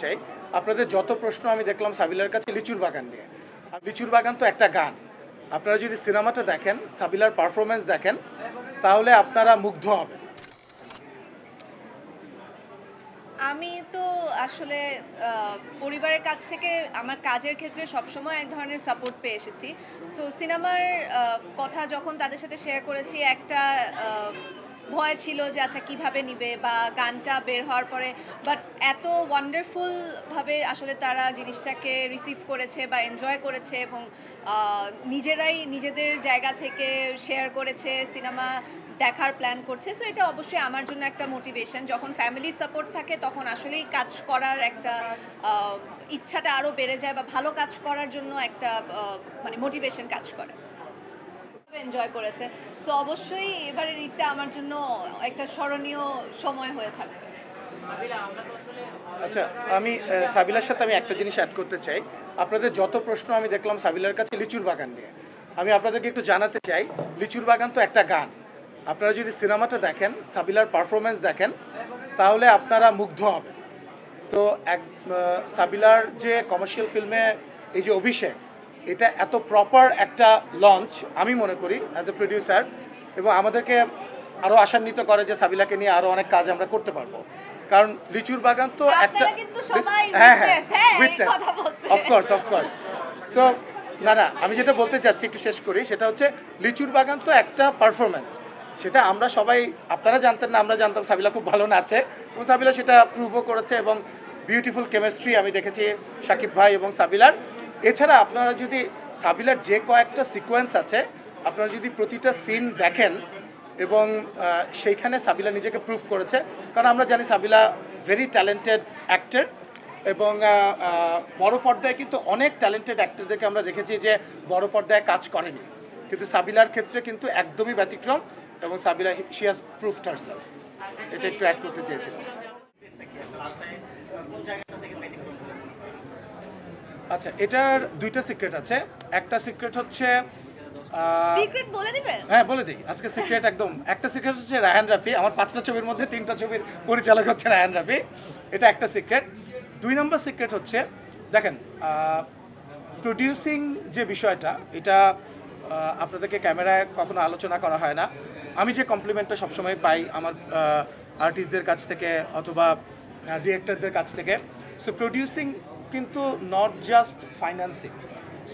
চাই। আপনাদের যত প্রশ্ন আমি দেখলাম সাবিলার কাছে, লিচুর বাগান নিয়ে। আর লিচুর বাগান তো একটা গান। আপনারা যদি সিনেমাটা দেখেন, সাবিলার পারফরমেন্স দেখেন, তাহলে আপনারা মুগ্ধ হবেন। আমি তো আসলে পরিবারের কাছ থেকে আমার কাজের ক্ষেত্রে সবসময় এক ধরনের সাপোর্ট পেয়ে এসেছি। সো সিনেমার কথা যখন তাদের সাথে শেয়ার করেছি, একটা ভয় ছিল যে আচ্ছা কীভাবে নিবে বা গানটা বের হওয়ার পরে বাট এত ওয়ান্ডারফুলভাবে আসলে তারা জিনিসটাকে রিসিভ করেছে বা এনজয় করেছে এবং নিজেরাই নিজেদের জায়গা থেকে শেয়ার করেছে সিনেমা দেখার প্ল্যান করছে। সো এটা অবশ্যই আমার জন্য একটা মোটিভেশন যখন ফ্যামিলির সাপোর্ট থাকে, তখন আসলেই কাজ করার একটা ইচ্ছাটা আরও বেড়ে যায় বা ভালো কাজ করার জন্য একটা মানে মোটিভেশন কাজ করে। এনজয় করেছে। সো অবশ্যই এবারের ঈদটা আমার জন্য একটা স্মরণীয় সময় হয়ে থাকবে। আচ্ছা আমি সাবিলার সাথে আমি একটা জিনিস অ্যাড করতে চাই। আপনাদের যত প্রশ্ন আমি দেখলাম সাবিলার কাছে লিচুর বাগান নিয়ে। আমি আপনাদেরকে একটু জানাতে চাই লিচুর বাগান তো একটা গান। আপনারা যদি সিনেমাটা দেখেন সাবিলার পারফরমেন্স দেখেন তাহলে আপনারা মুগ্ধ হবেন। তো এক আহ, সাবিলার যে কমার্শিয়াল ফিল্মে এই যে অভিষেক এটা এত প্রপার একটা লঞ্চ আমি মনে করি অ্যাজ এ প্রডিউসার এবং আমাদেরকে আরও আশান্বিত করে যে সাবিলাকে নিয়ে আরও অনেক কাজ আমরা করতে পারব। কারণ লিচুর বাগান তো একটা হ্যাঁ হ্যাঁ। অফকোর্স অফকোর্স সো না না আমি যেটা বলতে চাচ্ছি একটু শেষ করি সেটা হচ্ছে লিচুর বাগান তো একটা পারফরমেন্স সেটা আমরা সবাই আপনারা জানতেন না আমরা জানতাম সাবিলা খুব ভালো নাচে। এবং সাবিলা সেটা প্রুভও করেছে এবং বিউটিফুল কেমিস্ট্রি আমি দেখেছি সাকিব ভাই এবং সাবিলার। এছাড়া আপনারা যদি সাবিলার যে কয়েকটা সিকোয়েন্স আছে, আপনারা যদি প্রতিটা সিন দেখেন এবং সেইখানে সাবিলা নিজেকে প্রুভ করেছে, কারণ আমরা জানি সাবিলা ভেরি ট্যালেন্টেড অ্যাক্টর এবং বড় পর্দায় কিন্তু অনেক ট্যালেন্টেড অ্যাক্টরদেরকে আমরা দেখেছি যে বড় পর্দায় কাজ করেনি। কিন্তু সাবিলার ক্ষেত্রে কিন্তু একদমই ব্যতিক্রম এবং Sabila she has proved herself এটা একটু অ্যাড করতে চেয়েছিলাম। আচ্ছা এটার দুইটা সিক্রেট আছে। একটা সিক্রেট হচ্ছে সিক্রেট বলে দিবেন হ্যাঁ বলে দিই। আজকে সিক্রেট একদম। একটা সিক্রেট হচ্ছে রায়হান রাফি। আমার পাঁচটা ছবির মধ্যে তিনটা ছবির পরিচালক হচ্ছে রায়হান রাফি। এটা একটা সিক্রেট দুই নম্বর সিক্রেট হচ্ছে দেখেন প্রডিউসিং যে বিষয়টা এটা আপনাদেরকে ক্যামেরায় কখনো আলোচনা করা হয় না। আমি যে কমপ্লিমেন্টটা সবসময় পাই আমার আর্টিস্টদের কাছ থেকে অথবা ডিরেক্টরদের কাছ থেকে। সো প্রডিউসিং কিন্তু নট জাস্ট ফাইন্যান্সিং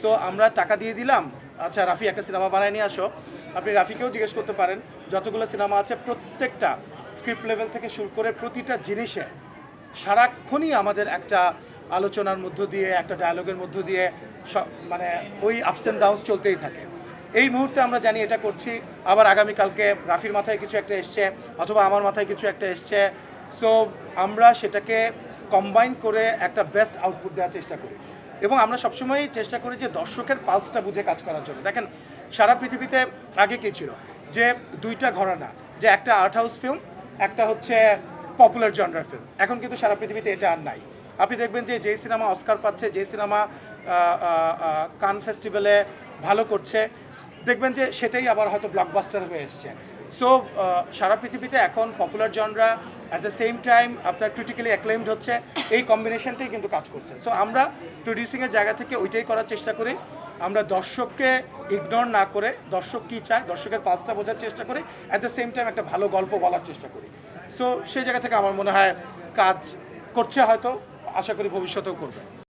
সো আমরা টাকা দিয়ে দিলাম। আচ্ছা রাফি, একটা সিনেমা বানায় নিয়ে আসো। আপনি রাফিকেও জিজ্ঞেস করতে পারেন। যতগুলো সিনেমা আছে, প্রত্যেকটা স্ক্রিপ্ট লেভেল থেকে শুরু করে প্রতিটা জিনিসে সারাক্ষণই আমাদের একটা আলোচনার মধ্য দিয়ে, একটা ডায়ালগের মধ্য দিয়ে মানে ওই আপস অ্যান্ড ডাউনস চলতেই থাকে। এই মুহূর্তে আমরা জানি এটা করছি। আবার আগামীকালকে রাফির মাথায় কিছু একটা এসছে, অথবা আমার মাথায় কিছু একটা এসছে। সো আমরা সেটাকে কম্বাইন করে একটা বেস্ট আউটপুট দেওয়ার চেষ্টা করি। এবং আমরা সবসময়ই চেষ্টা করি যে দর্শকের পালসটা বুঝে কাজ করার জন্য। দেখেন, সারা পৃথিবীতে আগে কী ছিল? যে দুইটা ঘরানা, যে একটা আর্ট হাউস ফিল্ম একটা হচ্ছে পপুলার জনরার ফিল্ম এখন কিন্তু সারা পৃথিবীতে এটা আর নাই। আপনি দেখবেন যে যেই সিনেমা অস্কার পাচ্ছে, যেই সিনেমা কান ফেস্টিভ্যালে ভালো করছে, দেখবেন যে সেটাই আবার হয়তো ব্লকবাস্টার হয়ে এসছে। সো সারা পৃথিবীতে এখন popular genre at the same time আপনার ক্রিটিক্যালি অ্যাক্লেমড হচ্ছে, এই কম্বিনেশনটাই কিন্তু কাজ করছে। সো আমরা প্রডিউসিংয়ের জায়গা থেকে ওইটাই করার চেষ্টা করি। আমরা দর্শককে ইগনোর না করে, দর্শক কী চায়, দর্শকের পাঁচটা বোঝার চেষ্টা করি। অ্যাট দ্য সেম টাইম একটা ভালো গল্প বলার চেষ্টা করি। সো সেই জায়গা থেকে আমার মনে হয় কাজ করছে হয়তো, আশা করি ভবিষ্যতেও করবে।